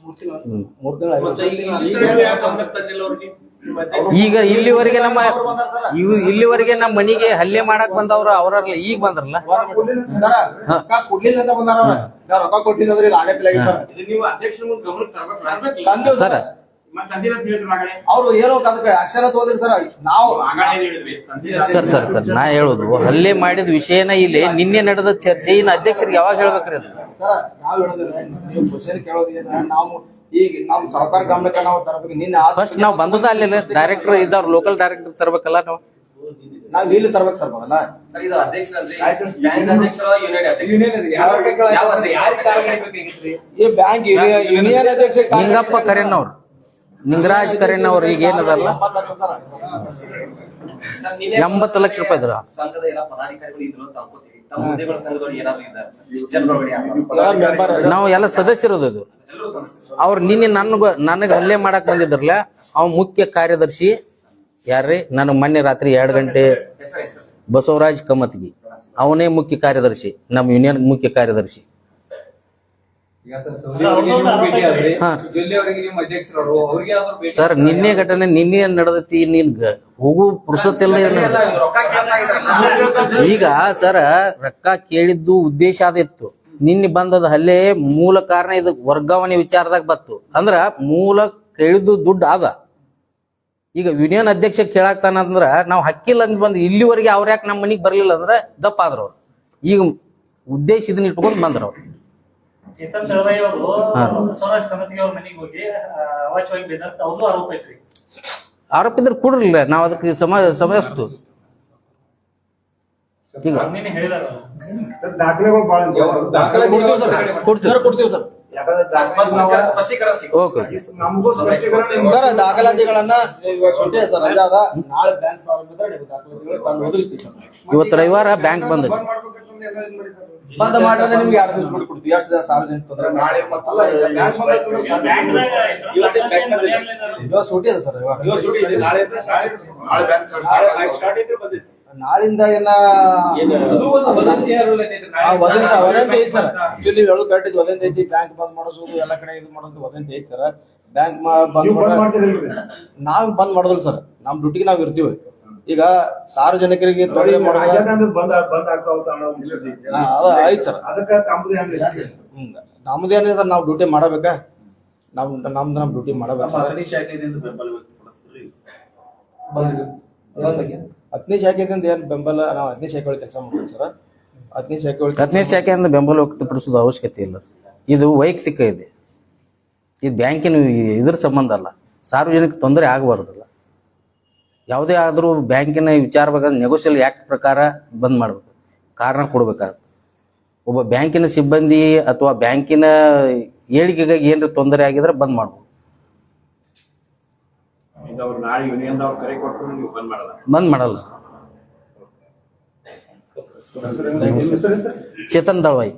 ಮೂರ್ ತಿಂಗಳು ಆಯ್ತು. ಮೂರ್ ತಿಂಗಳು ಮತ್ತೆ ಈಗ ಇಲ್ಲಿ ತನಕ ಯಾಕೆ ಗಮನಕ್ಕೆ ತಂದಿಲ್ಲ ಅವ್ರಿಗೆ? ನಿಮ್ಮ ಅಧ್ಯಕ್ಷ- ಈಗ ಇಲ್ಲಿವರೆಗೆ ನಮ್ಮ. ಇವ್ ಇಲ್ಲಿವರೆಗೆ ನಮ್ಮ ಮನಿಗೆ ಹಲ್ಲೆ ಮಾಡಕ್ ಬಂದವ್ರು ಅವರಲ್ಲ ಈಗ ಬಂದ್ರಲ್ಲ? ಸರ್. ಅವ್ರ ಈಗ ಸರ್ ನೀವು ಸರ್ ಏನೋ ಅದಕ್ಕೆ ಸರ್. ನಾವು ಆಗಲೇ ಏನ್ ಹೇಳಿದ್ರಿ ಸರ್ ಸರ್ ಸರ್ ನಾ ಹೇಳುದು ಹಲ್ಲೆ ಮಾಡಿದ ವಿಷಯನ ಇಲ್ಲಿ ನಿನ್ನೆ ನಡೆದ ಚರ್ಚೆ ಇನ್ನು ಅಧ್ಯಕ್ಷರಿಗೆ ಯಾವಾಗ ಹೇಳ್ಬೇಕ್ರಿ ಅದು? ಸರ್ ನಾವ್ ಹೇಳೋದಿಲ್ಲ ನೀವು ಕ್ವಶನ್ ಕೇಳೋದು ನಾವು ಈಗ ನಾವು ಸರ್ಕಾರ ಗಮನಕ್ಕೆ ನಾವು ತರಬೇಕು. ನಿನ್ನೆ ಆದ ಫಸ್ಟ್ ನಾವು ಬಂದದ ಅಲ್ಲಿ ಡೈರೆಕ್ಟರ್ ಇದ್ದವ್ರು ಲೋಕಲ್ ಡೈರೆಕ್ಟರ್ ತರಬೇಕಲ್ಲ ನಾವು? ನಾವ್ ಇಲ್ಲಿ ತರ್ಬೇಕು ಸರ್ ಬರಲ್ಲ ಸರ್ ಇದು ಅಧ್ಯಕ್ಷ ಬ್ಯಾಂಕ್ ಯೂನಿಯನ್ ಅಧ್ಯಕ್ಷ ಹಿಂಗಪ್ಪ ಕರೆನ್ ಅವ್ರು ನಿಂಗರಾಜ್ ಕರೆನ್ ಅವ್ರ ಈಗ ಏನದಲ್ಲ? ಸರ್ ನಿನ್ನೆ ಎಂಬತ್ತು ಲಕ್ಷ ರೂಪಾಯಿ ಇದ್ರ? ಸಂಘದ ಎಲ್ಲ ಪದಾಧಿಕಾರಿಗಳು ಇದ್ರು ಅಂತ ಅನ್ಕೋತೀವಿ. ತಮ್ಮ ಹುದ್ದೆಗಳ ಸಂಘದೊಳಗೆ ಏನಾದ್ರು ಇದ್ದಾರೆ ಸರ್? ಇಷ್ಟು ಜನರೊಳಗಡೆ ಯಾರು? ನಾವು ಎಲ್ಲ ಸದಸ್ಯರದು ಅದು. ಎಲ್ಲರೂ ಸದಸ್ಯರು. ಅವ್ರು ನಿನ್ನೆ ನನಗ ನನಗೆ ಹಲ್ಲೆ ಮಾಡಕ್ ಬಂದಿದ್ರಲ್ಲ ಅವ್ ಮುಖ್ಯ ಕಾರ್ಯದರ್ಶಿ ಯಾರ್ರಿ? ನನಗೆ ಮೊನ್ನೆ ರಾತ್ರಿ ಎರಡು ಗಂಟೆ ಬಸವರಾಜ್ ಕಮತ್ಗಿ. ಅವನೇ ಮುಖ್ಯ ಕಾರ್ಯದರ್ಶಿ ನಮ್ಮ ಯೂನಿಯನ್ ಮುಖ್ಯ ಕಾರ್ಯದರ್ಶಿ. ಈಗ ಸರ್ ಸೌದಿ ಅವರಿಗೆ ನೀವು ಭೇಟಿ ಆದ್ರಿ. ಹಾ. ಜೊಲ್ಲೆ ಅವರಿಗೆ ನಿಮ್ಮ ಅಧ್ಯಕ್ಷರವರು ಅವ್ರಿಗೆ ಆದ್ರೂ ಭೇಟಿ ಸರ್ ನಿನ್ನೆ ಘಟನೆ ನಿನ್ನೆ ನಡೆದೈತಿ ನೀನ್ ಗ- ಹೋಗು ಪುರುಸತ್ತಿಲ್ಲ ಈಗ ಸರ ರೊಕ್ಕ ಕೇಳಿದ್ದು ಉದ್ದೇಶ ಅದಿತ್ತು. ನಿನ್ನೆ ಬಂದದ ಹಲ್ಲೆ ಮೂಲ ಕಾರಣ ಇದು ವರ್ಗಾವಣೆ ವಿಚಾರದಾಗ ಬತ್ತು ಅಂದ್ರ ಮೂಲ ಕೇಳಿದ್ದು ದುಡ್ಡು ಅದ. ಈಗ ಯೂನಿಯನ್ ಅಧ್ಯಕ್ಷ ಕೇಳಾಕ್ತಾನಂದ್ರ ನಾವು ಹಕ್ಕಿಲ್ಲ ಅಂತ ಬಂದು ಇಲ್ಲಿವರೆಗೆ ಅವ್ರ ಯಾಕೆ ನಮ್ಮ ಮನೆಗೆ ಬರ್ಲಿಲ್ಲ ಅಂದ್ರೆ ದಪ್ಪ ಆದ್ರ ಅವ್ರು. ಈಗ ಉದ್ದೇಶ ಇದನ್ನ ಇಟ್ಕೊಂಡು ಬಂದ್ರ ಅವ್ರು. ಚೇತನ್ ದಳವಾಯಿ ಅವರು. ಬಸವರಾಜ್ ಅವ್ರ ಮನೆಗೆ ಹೋಗಿ ಅವಾಚ್ಯವಾಗಿ ಬೇದಂತ ಅವ್ರದ್ದು ಆರೋಪ ಐತ್ರಿ ಆರೋಪ ಇದ್ರೆ ಕೊಡ್ರಲ್ಲ ನಾವು ಅದಕ್ಕೆ ಸಮ ಸಮಯಸ್ತು ಈಗ. ನಿನ್ನೆ ಹೇಳಿದಾರ ಅವ್ರು. ದಾಖಲೆಗಳು ಬಹಳ ದಾಖಲೆ ಕೊಡ್ತೀವಿ ಸರ್ ಕೊಡ್ತೀವಿ ಸರ್. ಸ್ಪಷ್ಟೀಕರಣ ಸ್ಪಷ್ಟೀಕರಣ ಸಿಗುತ್ತೆ ಓಕೆ ನಮಗೂ ಸ್ಪಷ್ಟೀಕರಣ ಸರ್. ದಾಖಲಾತಿಗಳನ್ನ ಇವಾಗ ಸುಟ್ಟಿ ಸರ್ ರಜಾ ಅದ ನಾಳೆ ಬ್ಯಾಂಕ್ ಪ್ರಾರಂಭ ಇದ್ರೆ ನೀವು ದಾಖಲಾತಿಗಳು ತಂದು ಒದಗಿಸ್ತೀವಿ ಸರ್. ಇವತ್ತು ರವಿವಾರ ಬ್ಯಾಂಕ್ ಬಂದೈತಿ. ಬಂದ್ ಮಾಡಿದ್ರೆ ನಿಮ್ಗೆ ಎರಡು ದಿವಸ ಬಿಟ್ಟು ಕೊಡ್ತೀವಿ. ಎಷ್ಟು ದಿನ ಸಾರ್ವಜನಿಕ ತೊಂದರೆ ನಾಳೆ ಮತ್ತಲ್ಲ ಇವಾಗ ಸೂಟಿ ಇದೆ ಸರ್ ಇವಾಗ ಇವತ್ತು ನಾಳೆ ನಾಳೆ ನಾಳೆ ಬ್ಯಾಂಕ್ ಸ್ಟಾರ್ಟ್ ಇದ್ರೆ ಬಂದಿತ್ತು. ನಾಳಿಂದ ಏನ ಅದು ಒಂದು ವದಂತಿ ಆ, ವದಂತಿ ವದಂತಿ ಐತಿ ಸರ್. ನೀವು ಹೇಳೋದು ಕರೆಕ್ಟ್ ವದಂತಿ ಐತಿ ಬ್ಯಾಂಕ್ ಬಂದ್ ಮಾಡೋದು ಎಲ್ಲ ಕಡೆ ಇದು ಮಾಡೋದು ವದಂತಿ ಐತಿ ಸರ್. ಬ್ಯಾಂಕ್ ಬಂದ್ ನಾವ್ ಬಂದ್ ಮಾಡೋದಿಲ್ಲ ಸರ್. ನಮ್ ಡ್ಯೂಟಿಗೆ ನಾವ್ ಇರ್ತೀವಿ. ಈಗ ಸಾರ್ವಜನಿಕರಿಗೆ ತೊಂದರೆ ಐತಿ ಸರ್. ಹೆಂಗ್ ಹ್ಮ್ ನಾವು ಡ್ಯೂಟಿ ಮಾಡಬೇಕಾ? ನಾವು ನಮ್ದು ನಮ್ ಡ್ಯೂಟಿ ಮಾಡಬೇಕು ಹತ್ತನೇ ಶಾಖೆದಿಂದ ಏನ್ ಬೆಂಬಲ? ನಾವು ಹತ್ತನೇ ಶಾಖೆ ಒಳಗೆ ಕೆಲಸ ಮಾಡ್ತೀವಿ ಸರ್. ಹತ್ತನೇ ಶಾಖೆ ಒಳಗೆ ಹತ್ತನೇ ಶಾಖೆಯಿಂದ ಬೆಂಬಲ ವ್ಯಕ್ತಪಡಿಸೋದು ಅವಶ್ಯಕತೆ ಇಲ್ಲ. ಇದು ವೈಯಕ್ತಿಕ ಇದೆ. ಇದು ಬ್ಯಾಂಕಿನ ಇದ್ರ ಸಂಬಂಧ ಅಲ್ಲ. ಸಾರ್ವಜನಿಕ ತೊಂದರೆ ಆಗಬಾರ್ದಲ್ಲ ಯಾವುದೇ ಆದರೂ ಬ್ಯಾಂಕಿನ ವಿಚಾರ ಬೇಕಾದ್ರೆ ನೆಗೋಷಿಯಲ್ ಆ್ಯಕ್ಟ್ ಪ್ರಕಾರ ಬಂದ್ ಮಾಡಬೇಕು. ಕಾರಣ ಕೊಡ್ಬೇಕಾದ ಒಬ್ಬ ಬ್ಯಾಂಕಿನ ಸಿಬ್ಬಂದಿ ಅಥವಾ ಬ್ಯಾಂಕಿನ ಏಳಿಗೆಗಾಗಿ ಏನಾರ ತೊಂದರೆ ಆಗಿದ್ರೆ ಬಂದ್ ಮಾಡಬಹುದು ಬಂದ್ ಮಾಡಲ್ಲ? ಚೇತನ್ ದಳವಾಯಿ.